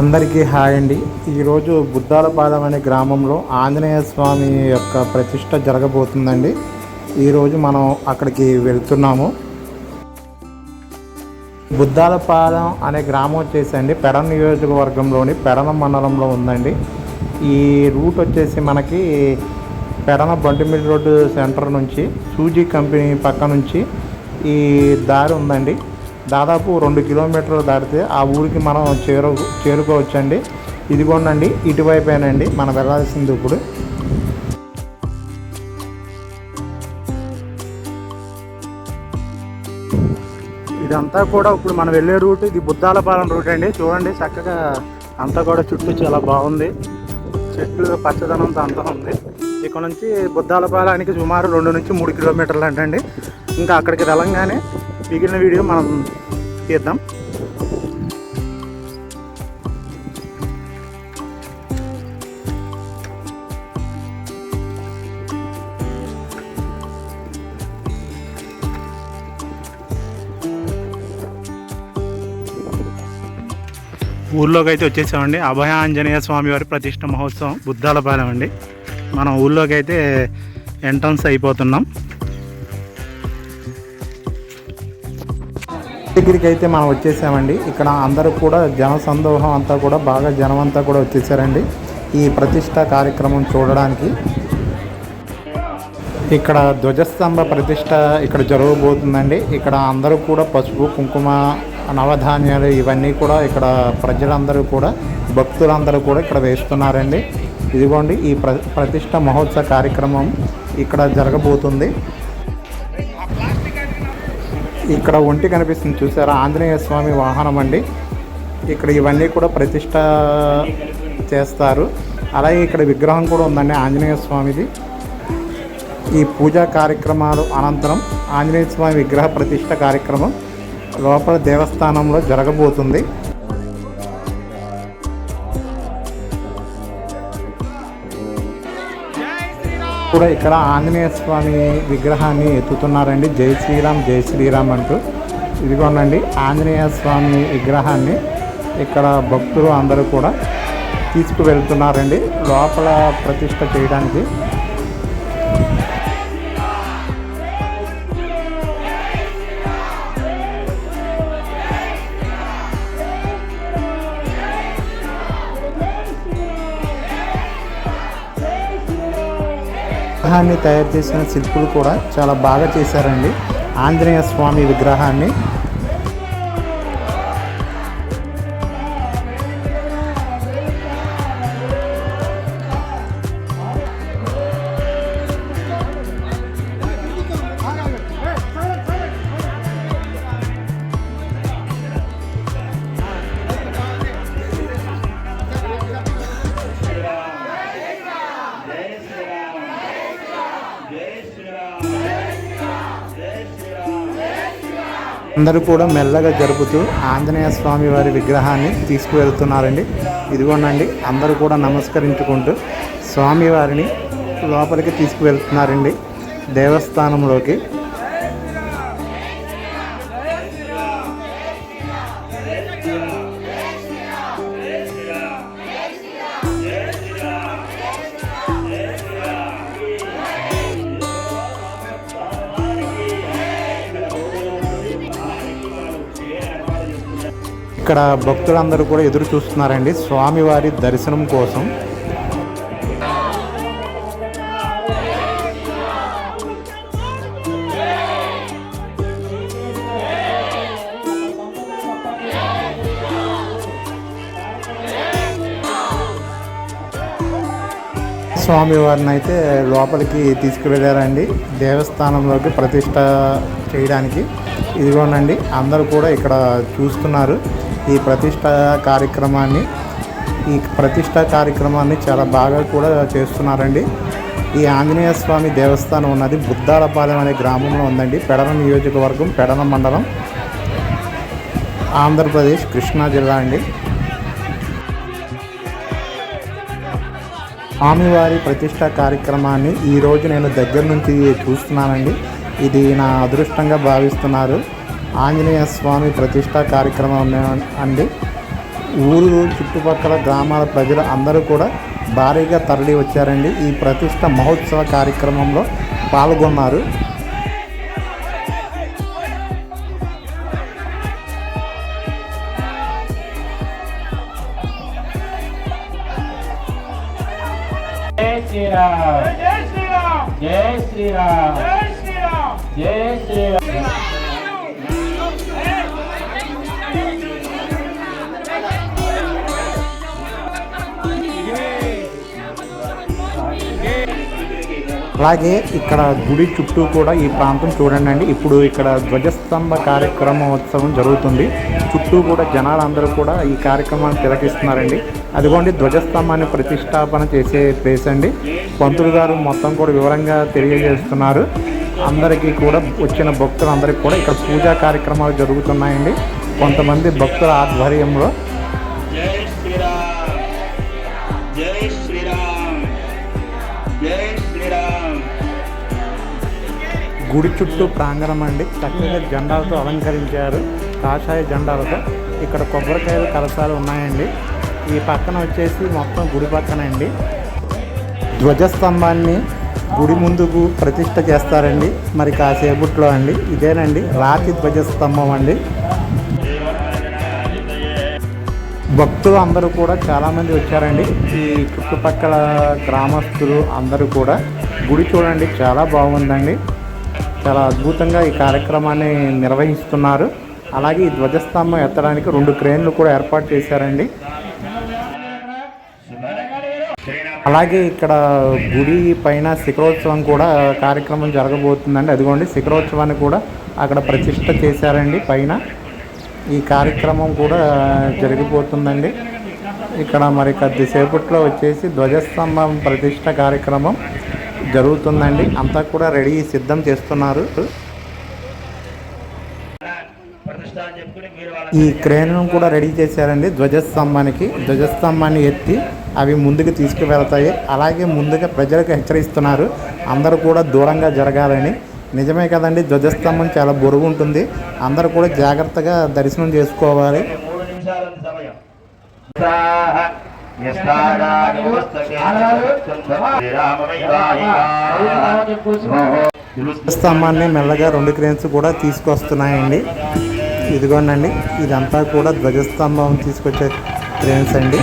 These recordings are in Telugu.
అందరికీ హాయ్ అండి. ఈరోజు బుద్ధాలపాలెం అనే గ్రామంలో ఆంజనేయ స్వామి యొక్క ప్రతిష్ట జరగబోతుందండి. ఈరోజు మనం అక్కడికి వెళ్తున్నాము. బుద్ధాలపాలెం అనే గ్రామం వచ్చేసండి. పెరణ నియోజకవర్గంలోని పెడన మండలంలో ఉందండి. ఈ రూట్ వచ్చేసి మనకి పెడన బంటిమిల్ రోడ్డు సెంటర్ నుంచి సూజీ కంపెనీ పక్క నుంచి ఈ దారి ఉందండి. దాదాపు రెండు కిలోమీటర్లు దాటితే ఆ ఊరికి మనం చేరు చేరుకోవచ్చండి. ఇదిగోనండి ఇటువైపేనండి మనం వెళ్ళాల్సింది ఇప్పుడు. ఇదంతా కూడా ఇప్పుడు మనం వెళ్ళే రూట్ ఇది బుద్ధాలపాలెం రూట్ అండి. చూడండి చక్కగా అంతా కూడా చుట్టూ చాలా బాగుంది. చెట్లు పచ్చదనంతో అంతా ఉంది. ఇక్కడ నుంచి బుద్ధాలపాలెనికి సుమారు రెండు నుంచి మూడు కిలోమీటర్లు అంటండి. ఇంకా అక్కడికి వెళ్ళంగానే మిగిలిన వీడియో మనం తీద్దాం. ఊళ్ళోకి అయితే వచ్చేసామండి. అభయ ఆంజనేయ స్వామి వారి ప్రతిష్ట మహోత్సవం బుద్ధాలపాలెం అండి. మనం ఊళ్ళోకి అయితే ఎంట్రన్స్ అయిపోతున్నాం. దగ్గరికి అయితే మనం వచ్చేసామండి. ఇక్కడ అందరూ కూడా జన సందోహం అంతా కూడా బాగా జనం అంతా కూడా వచ్చేసారండి. ఈ ప్రతిష్ట కార్యక్రమం చూడడానికి. ఇక్కడ ధ్వజస్తంభ ప్రతిష్ట ఇక్కడ జరగబోతుందండి. ఇక్కడ అందరూ కూడా పసుపు కుంకుమ నవధాన్యాలు ఇవన్నీ కూడా ఇక్కడ ప్రజలందరూ కూడా భక్తులందరూ కూడా ఇక్కడ వేస్తున్నారండి. ఇదిగోండి ఈ ప్ర ప్రతిష్ట మహోత్సవ కార్యక్రమం ఇక్కడ జరగబోతుంది. ఇక్కడ ఒంటి కనిపిస్తుంది చూసారా? ఆంజనేయ స్వామి వాహనం అండి. ఇక్కడ ఇవన్నీ కూడా ప్రతిష్ట చేస్తారు. అలాగే ఇక్కడ విగ్రహం కూడా ఉందండి ఆంజనేయ స్వామిది. ఈ పూజా కార్యక్రమాలు అనంతరం ఆంజనేయ స్వామి విగ్రహ ప్రతిష్ట కార్యక్రమం లోపల దేవస్థానంలో జరగబోతుంది. కూడా ఇక్కడ ఆంజనేయ స్వామి విగ్రహాన్ని ఎత్తుతున్నారండి. జై శ్రీరామ్ జై శ్రీరామ్ అంటూ. ఇదిగోనండి ఆంజనేయ స్వామి విగ్రహాన్ని ఇక్కడ భక్తులు అందరూ కూడా తీసుకువెళ్తున్నారండి. లోపల ప్రతిష్ట చేయడానికి విగ్రహాన్ని తయారు చేసిన శిల్పులు కూడా చాలా బాగా చేశారండి. ఆంజనేయ స్వామి విగ్రహాన్ని అందరూ కూడా మెల్లగా జరుపుతూ ఆంజనేయ స్వామి వారి విగ్రహాన్ని తీసుకువెళ్తున్నారండి. ఇదిగోనండి అందరూ కూడా నమస్కరించుకుంటూ స్వామివారిని లోపలికి తీసుకువెళ్తున్నారండి దేవస్థానంలోకి. ఇక్కడ భక్తులందరూ కూడా ఎదురు చూస్తున్నారండి. స్వామివారి దర్శనం కోసం. స్వామివారిని అయితే లోపలికి తీసుకువెళ్ళారండి. దేవస్థానంలోకి ప్రతిష్ట చేయడానికి. ఇదిగోనండి అందరూ కూడా ఇక్కడ చూస్తున్నారు. ఈ ప్రతిష్ట కార్యక్రమాన్ని ఈ ప్రతిష్ట కార్యక్రమాన్ని చాలా బాగా కూడా చేస్తున్నారండి. ఈ ఆంజనేయ స్వామి దేవస్థానం ఉన్నది బుద్ధాలపాలెం అనే గ్రామంలో ఉందండి. పెడన నియోజకవర్గం పెడన మండలం ఆంధ్రప్రదేశ్ కృష్ణా జిల్లా అండి. స్వామివారి ప్రతిష్ట కార్యక్రమాన్ని ఈరోజు నేను దగ్గర నుంచి చూస్తున్నానండి. ఇది నా అదృష్టంగా భావిస్తున్నారు. ఆంజనేయ స్వామి ప్రతిష్ట కార్యక్రమం అండి. ఊరు చుట్టుపక్కల గ్రామాల ప్రజలు అందరూ కూడా భారీగా తరలి వచ్చారండి. ఈ ప్రతిష్ట మహోత్సవ కార్యక్రమంలో పాల్గొన్నారు. జై శ్రీరామ్. జై శ్రీరామ్. జై శ్రీరామ్. జై శ్రీరామ్. జై శ్రీరామ్. అలాగే ఇక్కడ గుడి చుట్టూ కూడా ఈ ప్రాంతం చూడండి అండి. ఇప్పుడు ఇక్కడ ధ్వజస్తంభ కార్యక్రమోత్సవం జరుగుతుంది. చుట్టూ కూడా జనాలందరూ కూడా ఈ కార్యక్రమాన్ని తిలకిస్తున్నారండి. అదిగోండి ధ్వజస్తంభాన్ని ప్రతిష్టాపన చేసే ప్లేస్ అండి. పంతులు గారు మొత్తం కూడా వివరంగా తెలియజేస్తున్నారు. అందరికీ కూడా వచ్చిన భక్తులందరికీ కూడా ఇక్కడ పూజా కార్యక్రమాలు జరుగుతున్నాయండి. కొంతమంది భక్తుల ఆధ్వర్యంలో గుడి చుట్టూ ప్రాంగణం అండి. చక్కగా జెండాలతో అలంకరించారు. కాషాయ జెండాలతో. ఇక్కడ కొబ్బరికాయలు కలసాలు ఉన్నాయండి. ఈ పక్కన వచ్చేసి మొత్తం గుడి పక్కన అండి ధ్వజస్తంభాన్ని గుడి ముందుకు ప్రతిష్ట చేస్తారండి. మరి కాసేపట్లో అండి. ఇదేనండి. రాతి ధ్వజస్తంభం అండి. భక్తులు అందరూ కూడా చాలామంది వచ్చారండి. ఈ చుట్టుపక్కల గ్రామస్తులు అందరూ కూడా. గుడి చూడండి. చాలా బాగుందండి. చాలా అద్భుతంగా ఈ కార్యక్రమాన్ని నిర్వహిస్తున్నారు. అలాగే ఈ ధ్వజస్తంభం ఎత్తడానికి రెండు క్రేన్లు కూడా ఏర్పాటు చేశారండి. అలాగే ఇక్కడ గుడి పైన శిఖరోత్సవం కూడా కార్యక్రమం జరగబోతుందండి. అదిగోండి శిఖరోత్సవాన్ని కూడా అక్కడ ప్రతిష్ట చేశారండి. పైన ఈ కార్యక్రమం కూడా జరిగిపోతుందండి. ఇక్కడ మరి కొద్దిసేపట్లో వచ్చేసి ధ్వజస్తంభం ప్రతిష్ట కార్యక్రమం. జరుగుతుందండి. అంతా కూడా రెడీ సిద్ధం చేస్తున్నారు. ఈ క్రేన్ను కూడా రెడీ చేశారండి ధ్వజస్తంభానికి. ధ్వజస్తంభాన్ని ఎత్తి అవి ముందుకు తీసుకువెళ్తాయి. అలాగే ముందుగా ప్రజలకు హెచ్చరిస్తున్నారు. అందరూ కూడా దూరంగా జరగాలని. నిజమే కదండి ధ్వజస్తంభం చాలా బొరుగు ఉంటుంది. అందరూ కూడా జాగ్రత్తగా దర్శనం చేసుకోవాలి. స్తంభాన్ని మెల్లగా రెండు క్రేన్స్ కూడా తీసుకొస్తున్నాయండి. ఇదిగోండి ఇదంతా కూడా ధ్వజస్తంభం తీసుకొచ్చే క్రేన్స్ అండి.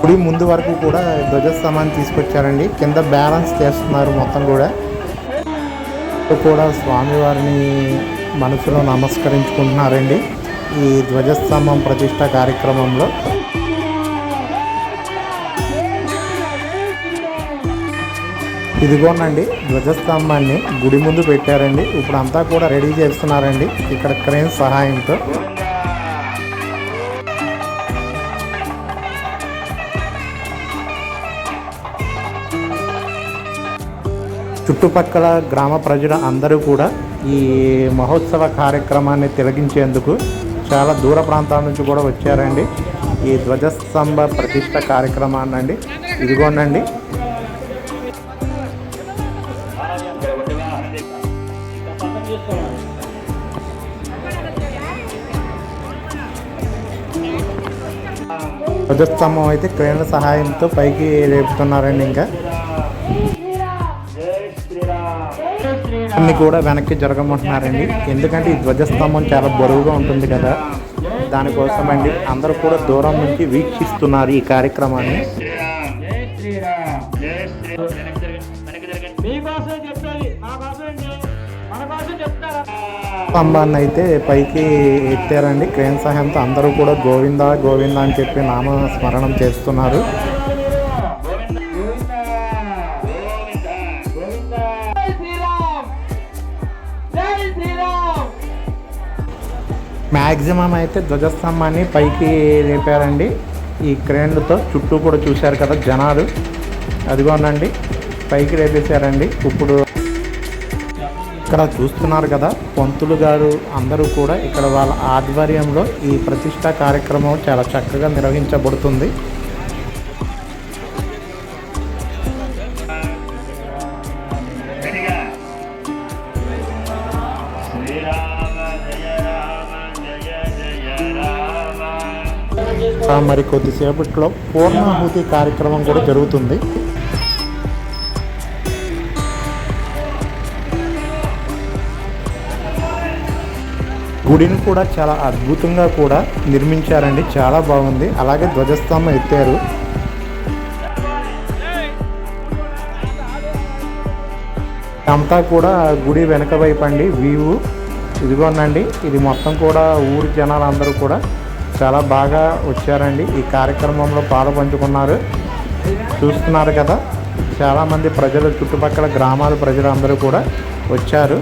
గుడి ముందు వరకు కూడా ధ్వజస్తంభాన్ని తీసుకొచ్చారండి. కింద బ్యాలెన్స్ చేస్తున్నారు మొత్తం కూడా. ఇప్పుడు కూడా స్వామివారిని మనసులో నమస్కరించుకుంటున్నారండి. ఈ ధ్వజస్తంభం ప్రతిష్ట కార్యక్రమంలో. ఇదిగోనండి ధ్వజస్తంభాన్ని గుడి ముందు పెట్టారండి. ఇప్పుడు అంతా కూడా రెడీ చేస్తున్నారండి. ఇక్కడ క్రేన్ సహాయంతో. చుట్టుపక్కల గ్రామ ప్రజలు అందరూ కూడా ఈ మహోత్సవ కార్యక్రమాన్ని తిలగించేందుకు చాలా దూర ప్రాంతాల నుంచి కూడా వచ్చారండి. ఈ ధ్వజస్తంభ ప్రతిష్ట కార్యక్రమాన్ని అండి ఇదిగోనండి. ధ్వజస్తంభం అయితే క్రేన్ల సహాయంతో పైకి లేపుతున్నారండి ఇంకా. శ్రీరామ్ అన్ని కూడా వెనక్కి జరగమంటున్నారండి. ఎందుకంటే ఈ ధ్వజస్తంభం చాలా బరువుగా ఉంటుంది కదా. దానికోసం అండి అందరూ కూడా దూరం నుంచి వీక్షిస్తున్నారు ఈ కార్యక్రమాన్ని. స్తంభాన్ని అయితే పైకి ఎత్తారండి. క్రేన్ సహాయంతో అందరూ కూడా గోవిందా గోవిందా అని చెప్పి నామ స్మరణం చేస్తున్నారు. మ్యాక్సిమం అయితే ధ్వజస్తంభాన్ని పైకి లేపారండి. ఈ క్రేన్లతో చుట్టూ కూడా చూశారు కదా జనాలు. అదిగోనండి పైకి లేపేశారండి. ఇప్పుడు ఇక్కడ చూస్తున్నారు కదా పంతులు గారు అందరూ కూడా ఇక్కడ వాళ్ళ ఆధ్వర్యంలో ఈ ప్రతిష్ట కార్యక్రమం చాలా చక్కగా నిర్వహించబడుతుంది. మరి కొద్దిసేపట్లో పూర్ణాహుతి కార్యక్రమం కూడా జరుగుతుంది. గుడిని కూడా చాలా అద్భుతంగా కూడా నిర్మించారండి. చాలా బాగుంది. అలాగే ధ్వజస్తంభం ఎత్తారు. అంతా కూడా గుడి వెనక వైపు అండి. వ్యూ ఇదిగోనండి. ఇది మొత్తం కూడా ఊరి జనాలందరూ కూడా చాలా బాగా వచ్చారండి. ఈ కార్యక్రమంలో పాలు పంచుకున్నారు చూస్తున్నారు కదా చాలామంది ప్రజలు చుట్టుపక్కల గ్రామాల ప్రజలు అందరూ కూడా వచ్చారు.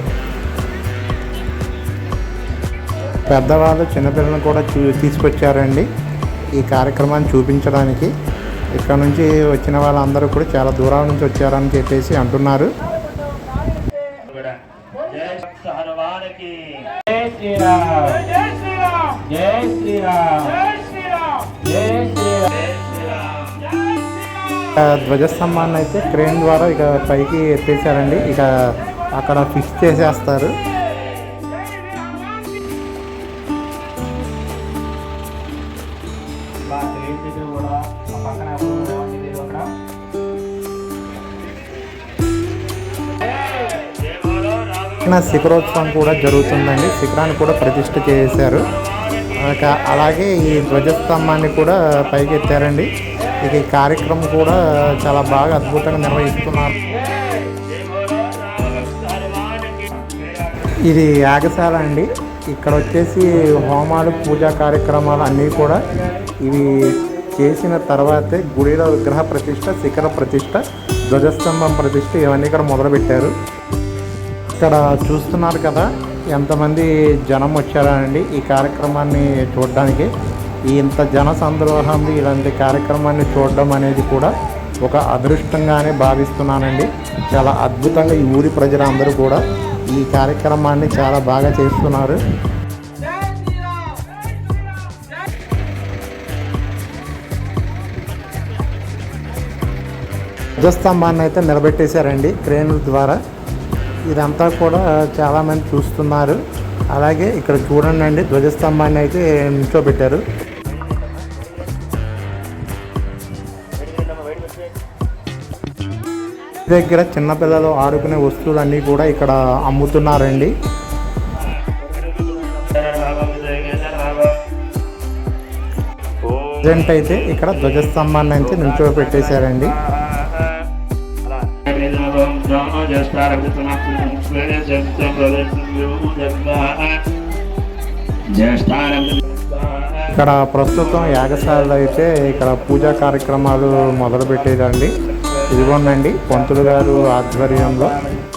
పెద్దవాళ్ళు చిన్నపిల్లలను కూడా చూ తీసుకొచ్చారండి ఈ కార్యక్రమాన్ని చూపించడానికి. ఇక్కడ నుంచి వచ్చిన వాళ్ళందరూ కూడా చాలా దూరాల నుంచి వచ్చారని చెప్పేసి అంటున్నారు. జై శ్రీరామ్. ధ్వజస్తంభాన్ని అయితే క్రేన్ ద్వారా ఇక పైకి ఎత్తేసారండి. ఇక అక్కడ ఫిక్స్ చేసేస్తారు. శిఖరోత్సవం కూడా జరుగుతుందండి. శిఖరాన్ని కూడా ప్రతిష్ఠ చేశారు. అలాగే ఈ ధ్వజస్తంభాన్ని కూడా పైకెత్తారండి. ఇక ఈ కార్యక్రమం కూడా చాలా బాగా అద్భుతంగా నిర్వహిస్తున్నారు. ఇది యాగశాల అండి. ఇక్కడ వచ్చేసి హోమాలు పూజా కార్యక్రమాలు అన్నీ కూడా ఇవి చేసిన తర్వాతే గుడిలో విగ్రహ ప్రతిష్ట శిఖర ప్రతిష్ట ధ్వజస్తంభం ప్రతిష్ట ఇవన్నీ ఇక్కడ మొదలుపెట్టారు. ఇక్కడ చూస్తున్నారు కదా ఎంతమంది జనం వచ్చారండి ఈ కార్యక్రమాన్ని చూడడానికి? ఈ ఇంత జన సంద్రోహం ఇలాంటి కార్యక్రమాన్ని చూడడం అనేది కూడా ఒక అదృష్టంగానే భావిస్తున్నానండి. చాలా అద్భుతంగా ఈ ఊరి ప్రజలందరూ కూడా ఈ కార్యక్రమాన్ని చాలా బాగా చేస్తున్నారు. ధ్వజస్తంభాన్ని అయితే నిలబెట్టేశారండి క్రేన్ల ద్వారా. ఇదంతా కూడా చాలామంది చూస్తున్నారు. అలాగే ఇక్కడ చూడండి అండి ధ్వజస్తంభాన్ని అయితే నిల్చోబెట్టారు. దగ్గర చిన్నపిల్లలు ఆడుకునే వస్తువులన్నీ కూడా ఇక్కడ అమ్ముతున్నారండి. ప్రజెంట్ అయితే ఇక్కడ ధ్వజస్తంభాన్ని అయితే నిల్చోబెట్టేశారండి. ఇక్కడ ప్రస్తుతం యాగశాలలో అయితే ఇక్కడ పూజా కార్యక్రమాలు మొదలు పెట్టేదండి పంతులు గారు ఆధ్వర్యంలో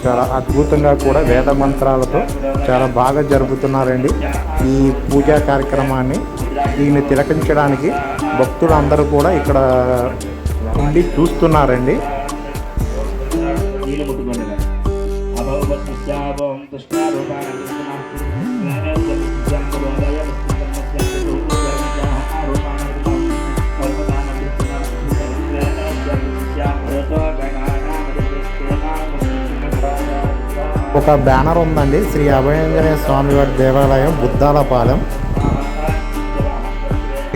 చాలా అద్భుతంగా కూడా వేద మంత్రాలతో చాలా బాగా జరుపుతున్నారండి. ఈ పూజా కార్యక్రమాన్ని దీన్ని తిలకించడానికి భక్తులందరూ కూడా ఇక్కడ ఉండి చూస్తున్నారండి. ఒక బ్యానర్ ఉందండి. శ్రీ అభయంజనేయ స్వామివారి దేవాలయం బుద్ధాలపాలెం.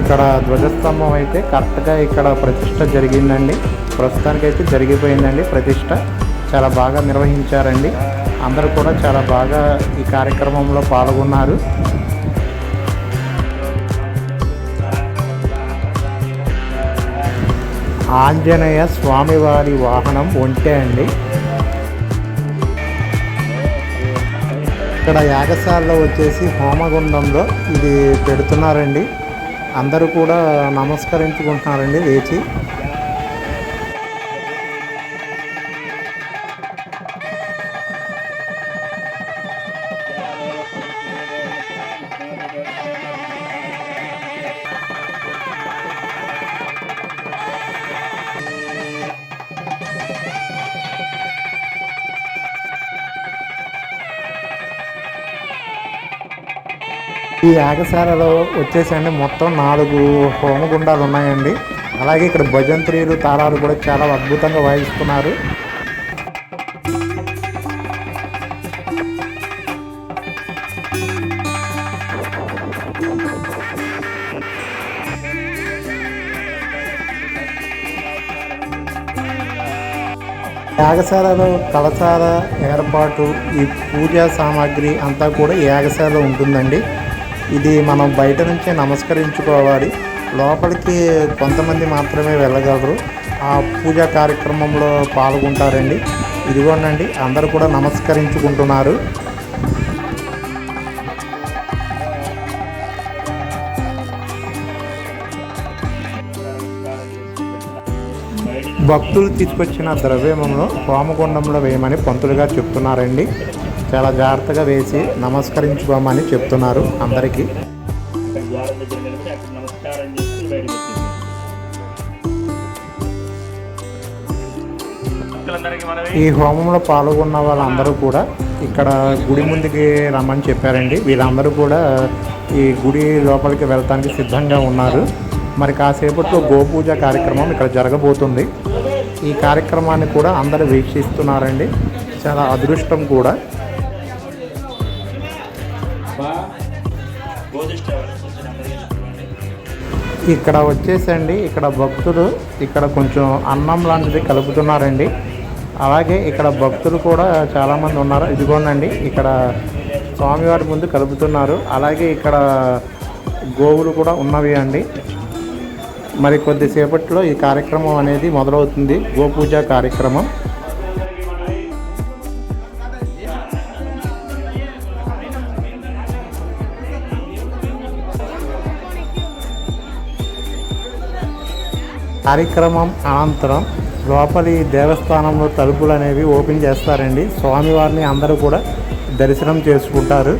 ఇక్కడ ధ్వజస్తంభం అయితే కరెక్ట్గా ఇక్కడ ప్రతిష్ట జరిగిందండి. ప్రస్తుతానికి అయితే జరిగిపోయిందండి ప్రతిష్ట. చాలా బాగా నిర్వహించారండి. అందరూ కూడా చాలా బాగా ఈ కార్యక్రమంలో పాల్గొన్నారు. ఆంజనేయ స్వామివారి వాహనం ఒంటే అండి. ఇక్కడ యాగశాలలో వచ్చేసి హోమగుండంలో ఇది పెడుతున్నారండి. అందరూ కూడా నమస్కరించుకుంటున్నారండి లేచి. ఈ యాగశాలలో వచ్చేసండి మొత్తం నాలుగు హోమగుండాలు ఉన్నాయండి. అలాగే ఇక్కడ భజంత్రీలు తారాలు కూడా చాలా అద్భుతంగా వాయిస్తున్నారు. యాగశాలలో కళశాల ఏర్పాటు ఈ పూజా సామాగ్రి అంతా కూడా యాగశాల ఉంటుందండి. ఇది మనం బయట నుంచే నమస్కరించుకోవాలి. లోపలికి కొంతమంది మాత్రమే వెళ్ళగలరు. ఆ పూజా కార్యక్రమంలో పాల్గొంటారండి. ఇదిగోనండి అందరూ కూడా నమస్కరించుకుంటున్నారు. భక్తులు తీసుకొచ్చిన ద్రవ్యమంలో హోమగుండంలో వేయమని పంతులుగా చెప్తున్నారండి. చాలా జాగ్రత్తగా వేసి నమస్కరించుకోమని చెప్తున్నారు అందరికీ. ఈ హోమంలో పాల్గొన్న వాళ్ళందరూ కూడా ఇక్కడ గుడి ముందుకి రమ్మని చెప్పారండి. వీళ్ళందరూ కూడా ఈ గుడి లోపలికి వెళ్తానికి సిద్ధంగా ఉన్నారు. మరి కాసేపట్లో గోపూజ కార్యక్రమం ఇక్కడ జరగబోతుంది. ఈ కార్యక్రమాన్ని కూడా అందరూ వీక్షిస్తున్నారండి. చాలా అదృష్టం కూడా. బోధిష్ట వచ్చిన అందరికీ ఇక్కడ వచ్చేసండి ఇక్కడ భక్తులు ఇక్కడ కొంచెం అన్నం లాంటిది కలుపుతున్నారండి. అలాగే ఇక్కడ భక్తులు కూడా చాలామంది ఉన్నారు. ఇదిగోనండి ఇక్కడ స్వామివారి ముందు కలుపుతున్నారు. అలాగే ఇక్కడ గోవులు కూడా ఉన్నవి అండి. మరి కొద్దిసేపట్లో ఈ కార్యక్రమం అనేది మొదలవుతుంది. గోపూజ కార్యక్రమం. కార్యక్రమం అనంతరం లోపలి దేవస్థానంలో తలుపులు అనేవి ఓపెన్ చేస్తారండి. స్వామివారిని అందరూ కూడా దర్శనం చేసుకుంటారు.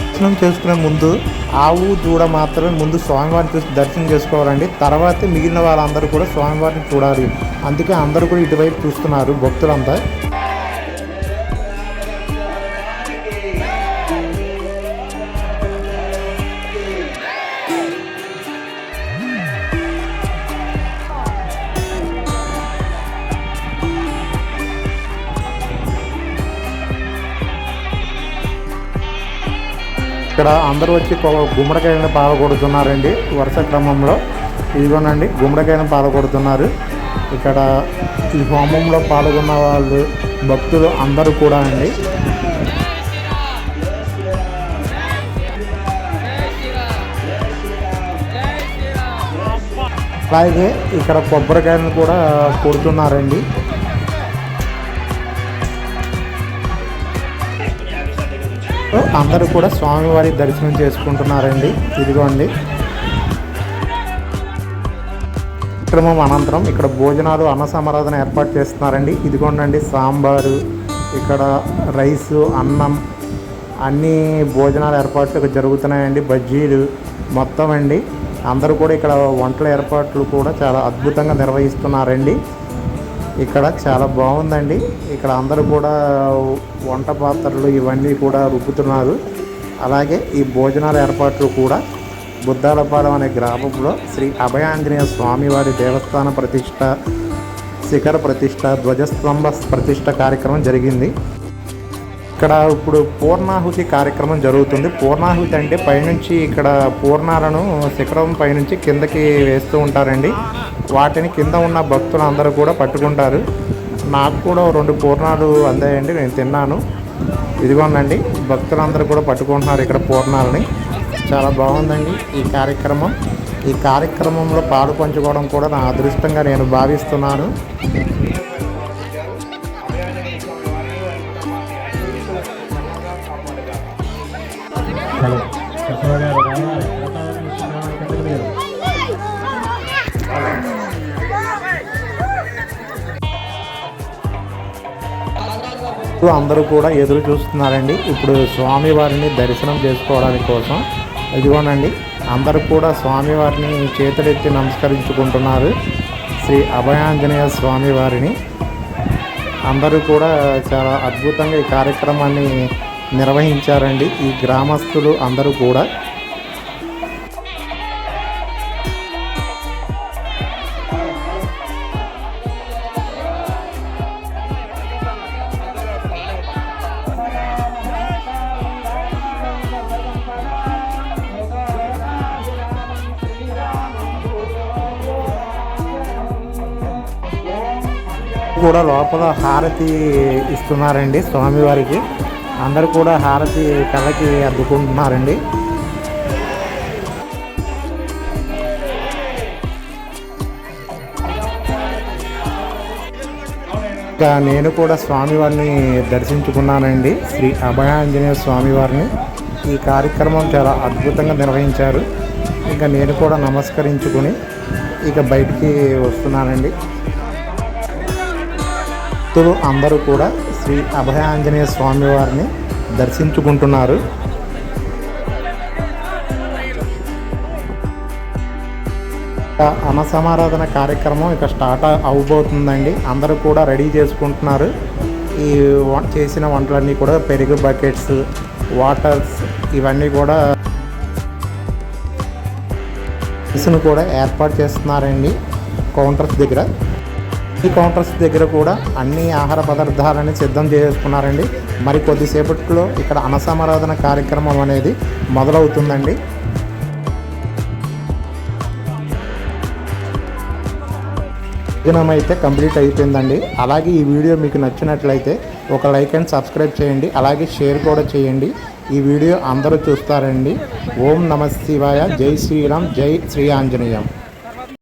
దర్శనం చేసుకునే ముందు ఆవు దూడ మాత్రమే ముందు స్వామివారిని చూసి దర్శనం చేసుకోవాలండి. తర్వాత మిగిలిన వాళ్ళందరూ కూడా స్వామివారిని చూడాలి. అందుకే అందరూ కూడా ఇటువైపు చూస్తున్నారు భక్తులంతా. ఇక్కడ అందరూ వచ్చి గుమ్మడికాయని గుమ్మడికాయలను పాల్గొడుతున్నారండి వరుస క్రమంలో. ఇదిగోనండి గుమ్మడికాయలను పాల్గొడుతున్నారు ఇక్కడ ఈ హోమంలో పాల్గొన్న వాళ్ళు భక్తులు అందరూ కూడా అండి. అలాగే ఇక్కడ కొబ్బరికాయలను కూడా కొడుతున్నారండి. అందరూ కూడా స్వామివారి దర్శనం చేసుకుంటున్నారండి. ఇదిగోండి. కార్యక్రమం అనంతరం ఇక్కడ భోజనాలు అన్నసమారాధన ఏర్పాటు చేస్తున్నారండి. ఇదిగోండి సాంబారు ఇక్కడ రైసు అన్నం అన్ని భోజనాలు ఏర్పాట్లు జరుగుతున్నాయండి. బజ్జీలు మొత్తం అండి. అందరూ కూడా ఇక్కడ వంటల ఏర్పాట్లు కూడా చాలా అద్భుతంగా నిర్వహిస్తున్నారండి. ఇక్కడ చాలా బాగుందండి. ఇక్కడ అందరూ కూడా వంట పాత్రలు ఇవన్నీ కూడా రుబ్బుతున్నారు. అలాగే ఈ భోజనాల ఏర్పాట్లు కూడా బుద్ధాలపాలెం అనే గ్రామంలో శ్రీ అభయాంజనేయ స్వామివారి దేవస్థాన ప్రతిష్ట శిఖర ప్రతిష్ట ధ్వజస్తంభ ప్రతిష్ట కార్యక్రమం జరిగింది. ఇక్కడ ఇప్పుడు పూర్ణాహుతి కార్యక్రమం జరుగుతుంది. పూర్ణాహుతి అంటే పైనుంచి ఇక్కడ పూర్ణాలను శిఖరం పైనుంచి కిందకి వేస్తూ ఉంటారండి. వాటిని కింద ఉన్న భక్తులు అందరూ కూడా పట్టుకుంటారు. నాకు కూడా రెండు పూర్ణాలు అందాయండి. నేను తిన్నాను. ఇదిగోనండి భక్తులందరూ కూడా పట్టుకుంటున్నారు ఇక్కడ పూర్ణాలని. చాలా బాగుందండి ఈ కార్యక్రమం. ఈ కార్యక్రమంలో పాలు పంచుకోవడం కూడా నా అదృష్టంగా నేను భావిస్తున్నాను. అందరూ కూడా ఎదురు చూస్తున్నారండి. ఇప్పుడు స్వామివారిని దర్శనం చేసుకోవడానికి కోసం ఇదిగోనండి అందరూ కూడా స్వామివారిని చేతులెత్తి నమస్కరించుకుంటున్నారు. శ్రీ అభయాంజనేయ స్వామివారిని. అందరూ కూడా చాలా అద్భుతంగా ఈ కార్యక్రమాన్ని నిర్వహించారండి ఈ గ్రామస్తులు అందరూ కూడా. కూడా లోపల హారతి ఇస్తున్నారండి స్వామివారికి. అందరూ కూడా హారతి కళ్ళకి అద్దుకుంటున్నారండి. ఇంకా నేను కూడా స్వామివారిని దర్శించుకున్నానండి. శ్రీ అభయాంజనేయ స్వామివారిని. ఈ కార్యక్రమం చాలా అద్భుతంగా నిర్వహించారు. ఇంకా నేను కూడా నమస్కరించుకుని ఇక బయటికి వస్తున్నానండి. భక్తులు అందరూ కూడా శ్రీ అభయాంజనేయ స్వామివారిని దర్శించుకుంటున్నారు. ఇక అన్నసమారాధన కార్యక్రమం ఇక స్టార్ట్ అవబోతుందండి. అందరూ కూడా రెడీ చేసుకుంటున్నారు. ఈ చేసిన వంటలన్నీ కూడా పెరుగు బకెట్స్ వాటర్స్ ఇవన్నీ కూడా కూడా ఏర్పాటు చేస్తున్నారండి. కౌంటర్స్ దగ్గర. ఈ కౌంటర్స్ దగ్గర కూడా అన్ని ఆహార పదార్థాలని సిద్ధం చేసుకున్నారండి. మరి కొద్దిసేపట్లో ఇక్కడ అనసమారాధన కార్యక్రమం అనేది మొదలవుతుందండి. భోజనం అయితే కంప్లీట్ అయిపోయిందండి. అలాగే ఈ వీడియో మీకు నచ్చినట్లయితే ఒక లైక్ అండ్ సబ్స్క్రైబ్ చేయండి. అలాగే షేర్ కూడా చేయండి. ఈ వీడియో అందరూ చూస్తారండి. ఓం నమ శివాయ. జై శ్రీరామ్. జై శ్రీ ఆంజనేయం.